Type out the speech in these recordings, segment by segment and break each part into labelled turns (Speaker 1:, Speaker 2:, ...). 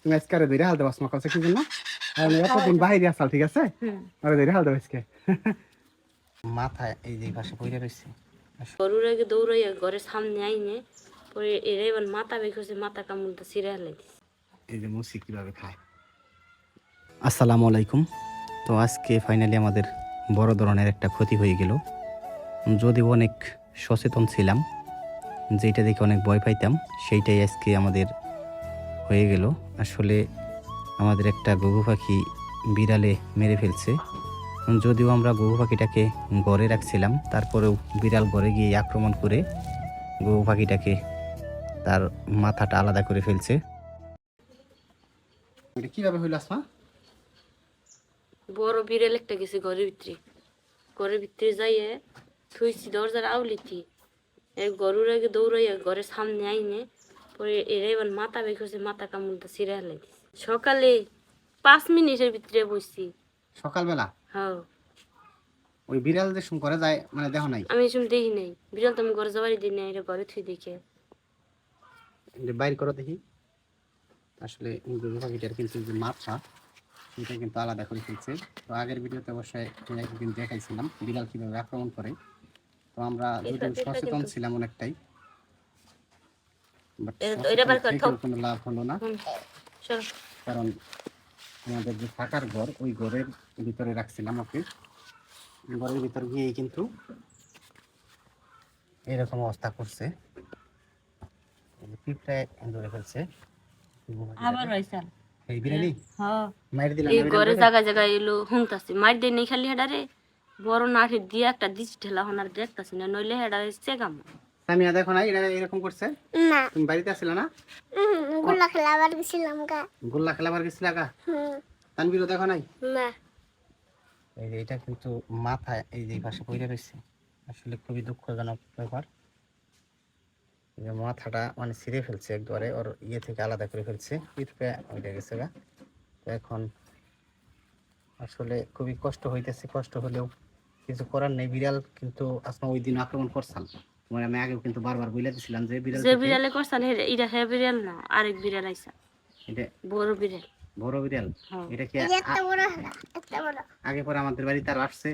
Speaker 1: তুমি আজকে আরে ধরে হাল দেবো তোমার কাছে কি জন্য আর এতদিন বাইরে আসাল ঠিক আছে? আরে ধরে হাল দেবো আজকে। মাথায় এই যে পাশে পড়ে রয়েছে।
Speaker 2: গরুর আগে দৌড়াইয়া ঘরের সামনে আইনে পরে এরা এবার মাথা বের করছে মাথা কামড়টা ছিঁড়ে হেলাই দিছে
Speaker 1: এই যে মুসি কীভাবে খায়। আসসালামু আলাইকুম। তো আজকে ফাইনালি আমাদের বড় ধরনের একটা ক্ষতি হয়ে গেল। যদিও অনেক সচেতন ছিলাম যেটা দেখে অনেক ভয় পাইতাম সেইটাই আজকে আমাদের হয়ে গেল। আসলে আমাদের একটা গগু পাখি বিড়ালে মেরে ফেলছে। যদিও আমরা গগু পাখিটাকে গড়ে রাখছিলাম তারপরেও বিড়াল ঘরে গিয়ে আক্রমণ করে গগু পাখিটাকে তার মাথাটা আলাদা করে ফেলছে। এটা কীভাবে হইল আসমা?
Speaker 2: বড় বিড়াল একটা গেছে ঘরের ভিতরে। ঘরের ভিতরে যাইয়ে থুইছি দরজার আউলিতি। এই গরুর আগে দৌড়াইয়া ঘরের সামনে আইনে পরে এরা এবার মাথা বের করছে মাথা কামড়টা সকালে পাঁচ মিনিটের ভিতরে বসছি
Speaker 1: সকালবেলা?
Speaker 2: হ্যাঁ।
Speaker 1: ওই বিড়াল যে করে যায় মানে দেখো নাই?
Speaker 2: আমি দেখি নাই। বিড়াল তো আমি ঘরে যাবারই দিই নাই এটা ঘরে থুই দেখে।
Speaker 1: বাইর করো দেখি। আসলে গরু পাখিটার কিন্তু যে মাথা এটা কিন্তু আলাদা করে ফেলছে। তো আগের ভিডিওতে অবশ্যই একদিন দেখাইছিলাম বিড়াল কীভাবে আক্রমণ করে। তো আমরা সচেতন ছিলাম অনেকটাই।
Speaker 2: এটা- এটা বার কর,
Speaker 1: সচেতন
Speaker 2: থাও।
Speaker 1: থেকেও কোনো লাভ হলো না। কারণ আমাদের যে থাকার ঘর ওই ঘরের ভিতরে রাখছিলাম ওকে। ঘরের ভিতর গিয়েই কিন্তু এরকম অবস্থা করছে। পিঁপড়ায় ধরে ফেলছে।
Speaker 2: আবার হয়েছে
Speaker 1: এই বিড়ালি?
Speaker 2: হ্যাঁ।
Speaker 1: মাইর দিলাম
Speaker 2: এই
Speaker 1: না
Speaker 2: ঘরে
Speaker 1: বিড়ালটাকে?
Speaker 2: জায়গায় জায়গায় এলো হুমতাছে মার দিয়ে নেই খালি হেডারে। বড় নাঠি দিয়ে একটা দিস ঠেলা হনার দেখতাছি না নইলে হেডারে চেগাম
Speaker 1: সামিয়া দেখো না এরা এরকম করছে।
Speaker 3: না।
Speaker 1: তুমি বাড়িতে আসলে না?
Speaker 3: গেছিলাম গা।
Speaker 1: গোল্লা খেলাবার গেছিল তানবিরও দেখো নাই?
Speaker 3: না।
Speaker 1: এই যে এটা কিন্তু মাথায় এই যে পাশে পড়ে রয়েছে আসলে খুবই দুঃখজনক ব্যাপার। যে মাথাটা মানে ছিঁড়ে ফেলছে একবারে ওর ইয়ে থেকে আলাদা করে ফেলছে। পিঠপে ওইটা গেছে গা। তো এখন আসলে খুবই কষ্ট হইতেছে কষ্ট হলেও কিছু করার নেই। বিড়াল কিন্তু আসমা ওই দিন আক্রমণ করছাল তোমার আমি আগেও কিন্তু বারবার বলে দিছিলাম যে বিড়াল
Speaker 2: যে বিড়ালে করছাল এটা হে বিড়াল না আরেক বিড়াল আইসা
Speaker 1: এটা
Speaker 2: বড় বিড়াল।
Speaker 1: বড় বিড়াল?
Speaker 2: হ্যাঁ।
Speaker 1: এটা কি
Speaker 3: একটা বড় একটা বড়।
Speaker 1: আগে পরে আমাদের বাড়িতে আর আসছে?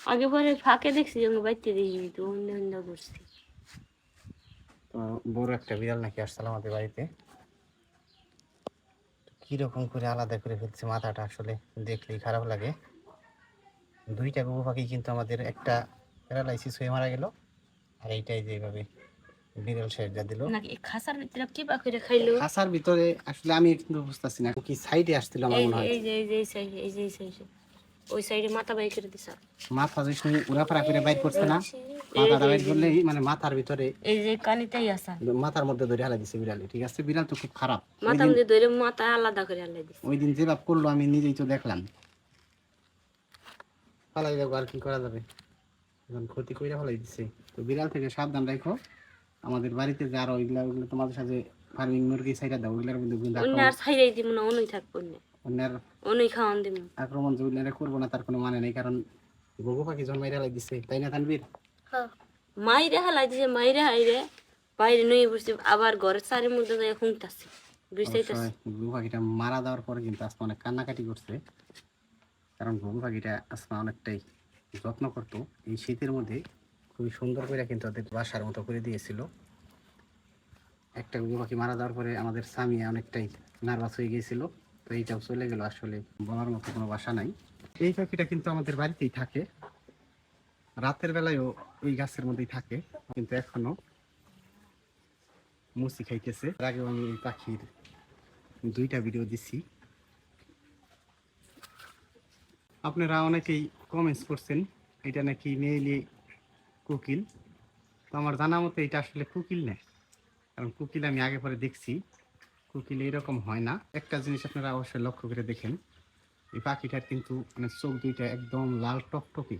Speaker 2: আগে পরে ফাঁকে দেখছি যখন বাইতে দেখিনি তো অন্য অন্য করছি
Speaker 1: তো বড় একটা বিড়াল নাকি আসছিল আমাদের বাড়িতে? কীরকম করে আলাদা করে ফেলছে মাথাটা আসলে দেখলেই খারাপ লাগে। দুইটা গরু পাখি কিন্তু আমাদের একটা প্যারালাইসিস হয়ে মারা গেল। আর এইটাই যেভাবে বিড়াল সাইডটা দিল।
Speaker 2: নাকি খাসার ভিতরে কি বা করে খাইলো?
Speaker 1: খাসার ভিতরে আসলে আমি কিন্তু বুঝতেছি না কি সাইডে আসছিল আমার মনে হয়।
Speaker 2: এই যে এই যে এই সাইডে এই যে এই সাইডে। ওই সাইডে মাথা বাই করে দিছা।
Speaker 1: মাথা যে সময় উড়াফাড়া করে বাইর করছে না মাথাটা বাইর করলেই মানে মাথার ভিতরে
Speaker 2: এই যে কানিতেই আসা
Speaker 1: মাথার মধ্যে ধরে হালা দিছে বিড়ালে ঠিক আছে? বিড়াল তো খুব খারাপ।
Speaker 2: মাথা
Speaker 1: দিন
Speaker 2: মধ্যে ধরে মাথা আলাদা করে আলাই দিছে।
Speaker 1: ওই দিন যেভাবে করল আমি নিজেই তো দেখলাম। ফালাই দেবো আর কি করা যাবে? এখন ক্ষতি করে ফেলাই দিছে। তো বিড়াল থেকে সাবধান রাখো আমাদের বাড়িতে যে আরও ওইগুলা ওইগুলো তোমাদের সাথে ফার্মিং মুরগি সাইডা দাও ওইগুলার মধ্যে কিন্তু
Speaker 2: অন্য
Speaker 1: আক্রমণ
Speaker 2: আর ছাইরাই দিব না অন্যই থাকব না
Speaker 1: অন্যের
Speaker 2: অন্যই খাওয়ান দিব
Speaker 1: আক্রমণ যে ওইগুলা করব না তার কোনো মানে নেই কারণ গগু পাখি জন্মাই ফেলাই দিছে। তাই না তানবীর
Speaker 3: হ্যাঁ।
Speaker 2: মাইরে হালাই দিছে মাইরে হাইরে বাইরে নই বসে আবার ঘরের চারির মধ্যে যাই হুঁকতাছে বুঝতেইতাছে
Speaker 1: পাখিটা মারা দেওয়ার পরে কিন্তু আসমা অনেক কান্নাকাটি করছে। কারণ গরু পাখিটা আসমা অনেকটাই যত্ন করতো। এই শীতের মধ্যে খুবই সুন্দর করে কিন্তু ওদের বাসার মতো করে দিয়েছিল। একটা গরু পাখি মারা যাওয়ার পরে আমাদের স্বামী অনেকটাই নার্ভাস হয়ে গিয়েছিল। তো এইটাও চলে গেল আসলে, বলার মতো কোনো বাসা নাই। এই পাখিটা কিন্তু আমাদের বাড়িতেই থাকে। রাতের বেলায়ও এই গাছের মধ্যেই থাকে, কিন্তু এখনও মুসি খাইতেছে। এর আগেও আমি এই পাখির দুইটা ভিডিও দিছি। আপনারা অনেকেই কমেন্টস করছেন, এটা নাকি মেয়েলি কুকিল। তো আমার জানা মতে এটা আসলে কুকিল না, কারণ কুকিল আমি আগে পরে দেখছি। কুকিল এরকম হয় না। একটা জিনিস আপনারা অবশ্যই লক্ষ্য করে দেখেন, এই পাখিটার কিন্তু মানে চোখ দুইটা একদম লাল টকটকে।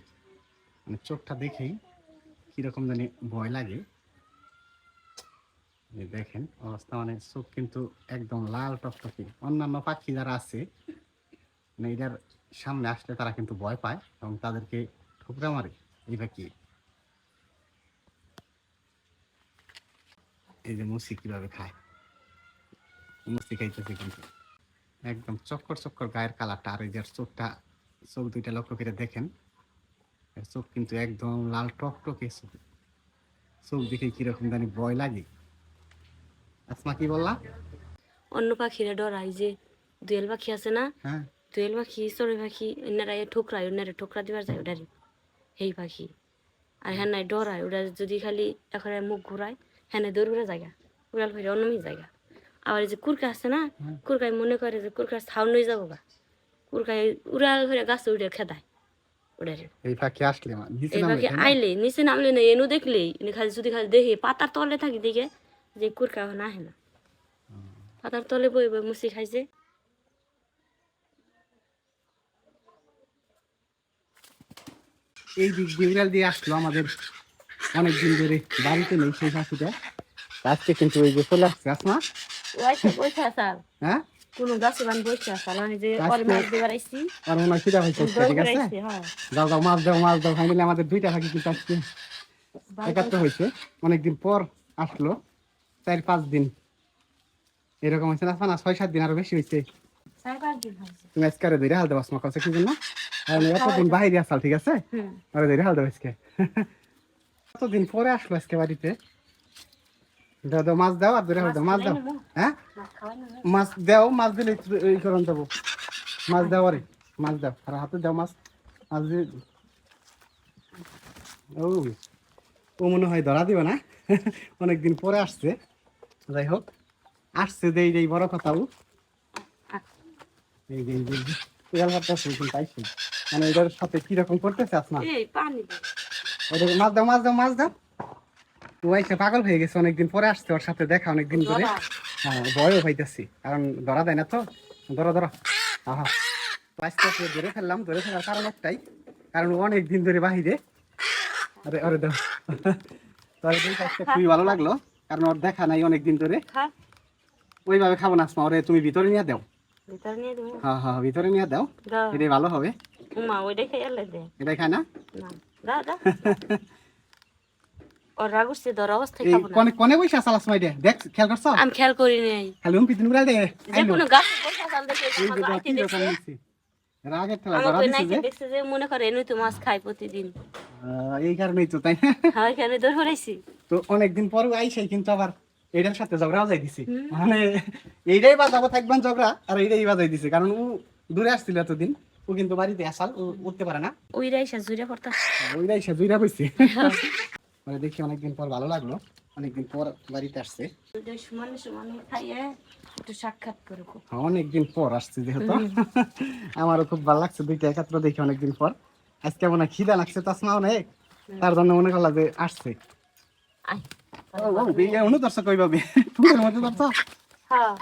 Speaker 1: মানে চোখটা দেখেই কীরকম জানি ভয় লাগে। দেখেন অবস্থা মানে চোখ কিন্তু একদম লাল টকটকে। অন্যান্য পাখি যারা আছে মানে এটার সামনে আসলে তারা কিন্তু ভয় পায় এবং তাদেরকে ঠুকরা মারে। এই কি? এই যে মুসি কীভাবে খায়? মুসি খাইতেছে কিন্তু। একদম চক্কর চক্কর গায়ের কালারটা আর এই যে চোখটা চোখ দুইটা লক্ষ্য করে দেখেন চোখ কিন্তু একদম লাল টক টকে চোখ। চোখ দেখে কীরকম জানি ভয় লাগে। আসমা কি বললা?
Speaker 2: অন্য পাখিরা ডরাই যে দোয়েল পাখি আছে না?
Speaker 1: হ্যাঁ।
Speaker 2: দোয়েল পাখি চড়ুই পাখি অন্যরা এ ঠোকরায় অন্যরা ঠোকরা দিবার যায় ওটারে সেই পাখি। আর হ্যাঁ নাই ডরায় ওটা যদি খালি এখন মুখ ঘুরায় হ্যাঁ দৌড় ঘুরে জায়গা উড়াল ফিরে অন্যমি জায়গা। আবার এই যে কুরকা আছে না। কুরকায় মনে করে যে কুরকার ছাউন নিয়ে যাব গা। কুরকায় উড়াল ফিরে গাছে উঠে খেদায়
Speaker 1: এই পাখি আসলে নিচে
Speaker 2: এই পাখি
Speaker 1: না?
Speaker 2: আইলে নিচে নামলে না এনু দেখলেই খালি যদি খালি দেখে পাতার তলে থাকি দেখে যে কুরকা এখন আহে না। পাতার তলে বই বই মুসি খাইছে।
Speaker 1: এই দিক দিয়ে আসলো আমাদের অনেক দিন ধরে বাড়িতে নেই সেই পাখিটা আজকে কিন্তু এই যে চলে আসছে আসমা। হ্যাঁ?
Speaker 2: কোনো গাছে বান বসে আসাল আমি যে ওর মাছ দিবার আইছি।
Speaker 1: আর খিদা হয়েছে ঠিক আছে?
Speaker 2: হ্যাঁ।
Speaker 1: যাও যাও মাছ দাও মাছ দাও ফাইনালি আমাদের দুইটা পাখি কিন্তু আজকে। একাত্র হয়েছে অনেকদিন পর আসলো চার পাঁচ দিন। এরকম হয়েছে না ছয় সাত দিন আরও বেশি হয়েছে। তুমি আজকে ধরে হাল দেবো আসমা কাছে কি জন্য এতদিন বাইরে আসাল ঠিক আছে? আরে ধরে হাল দেবো আজকে। এতদিন পরে আসলো আজকে বাড়িতে। দাও দাও মাছ দাও আর ধরে হাল দাও মাছ দাও। হ্যাঁ?
Speaker 2: মাছ
Speaker 1: দাও মাছ দিলে এই করন দেবো মাছ দাও আরে। মাছ দাও আর হাতে দাও মাছ। মাছ দিয়ে ও ও মনে হয় ধরা দিবে না। অনেকদিন পরে আসছে। যাই হোক আসছে দেই দেই বড় কথা ও। এই এই যে, তেল ভাবতেছে কিন্তু পাইছি মানে এটার সাথে কীরকম করতেছে আসমা?
Speaker 2: এই পানি। দে
Speaker 1: ওটা মাছ দাও মাছ দাও মাছ দাও। ও আইসে পাগল হয়ে গেছে অনেকদিন পরে আসছে ওর সাথে দেখা অনেকদিন ধরে। হ্যাঁ ভয়ও পাইতেছি কারণ ধরা দেয় না তো। ধরো ধরো। আহা। আস্তে আস্তে ধরে ফেললাম ধরে ফেলার কারণ একটাই কারণ ও অনেক দিন ধরে বাহিরে। আরে আরে দাও। তোর এই খুবই ভালো লাগল কারণ ওর দেখা নাই অনেক দিন ধরে ওইভাবে খাব না আসমা ওরে তুমি ভিতরে নিয়ে দাও।
Speaker 2: ভিতরে নিয়ে দেবো।
Speaker 1: হ্যাঁ হ্যাঁ ভিতরে নিয়ে দাও। এটাই ভালো হবে।
Speaker 2: উমা দে।
Speaker 1: এটাই খায় না।
Speaker 2: না দা দা। ওর রাগ উঠছে ধর খাব না।
Speaker 1: কনে কনে বসে আসাল আসমা এটা দেখ খেয়াল করছ?
Speaker 2: আমি খেয়াল করি নাই
Speaker 1: খালি উমগুলা দে।
Speaker 2: যে কোনো গাছ বসে আসাল দেখে
Speaker 1: এই যে
Speaker 2: আমার
Speaker 1: দেখ
Speaker 2: আইতে
Speaker 1: কি
Speaker 2: দেখছে
Speaker 1: ঠেলা ধরা দিছে যে।
Speaker 2: মনে করে এনুই তো মাছ খাই প্রতিদিন।
Speaker 1: এই কারণেই তো তাই না?
Speaker 2: হ্যাঁ এখানে
Speaker 1: তো অনেকদিন পর আইসাই কিন্তু আবার। এটার সাথে ঝগড়াও যাই দিছি মানে এইটাই বাজাবো থাকবেন ঝগড়া আর এইটাই বাজাই দিছে। কারণ ও দূরে আসছিল এতদিন ও কিন্তু বাড়িতে আসাল ও উঠতে পারে না।
Speaker 2: ওই রাইসা জুড়ে পড়তা
Speaker 1: ওইটাই সে মানে দেখি অনেকদিন পর ভালো লাগল অনেকদিন পর বাড়িতে আসছে।
Speaker 2: সমানে সমানে খাইয়ে একটু সাক্ষাৎ করব
Speaker 1: হ্যাঁ, অনেকদিন পর আসছে যেহেতু। আমারও খুব ভালো লাগছে দুইটা একাত্র দেখি অনেকদিন পর। আজকে মনে হয় খিদা লাগছে তাসমা অনেক তার জন্য মনে করলা যে আসছে।
Speaker 2: আয়।
Speaker 1: ও ও, বিয়ে অনু দর্শক কইভাবে তুমি মধ্যে দর্শক
Speaker 2: হ্যাঁ।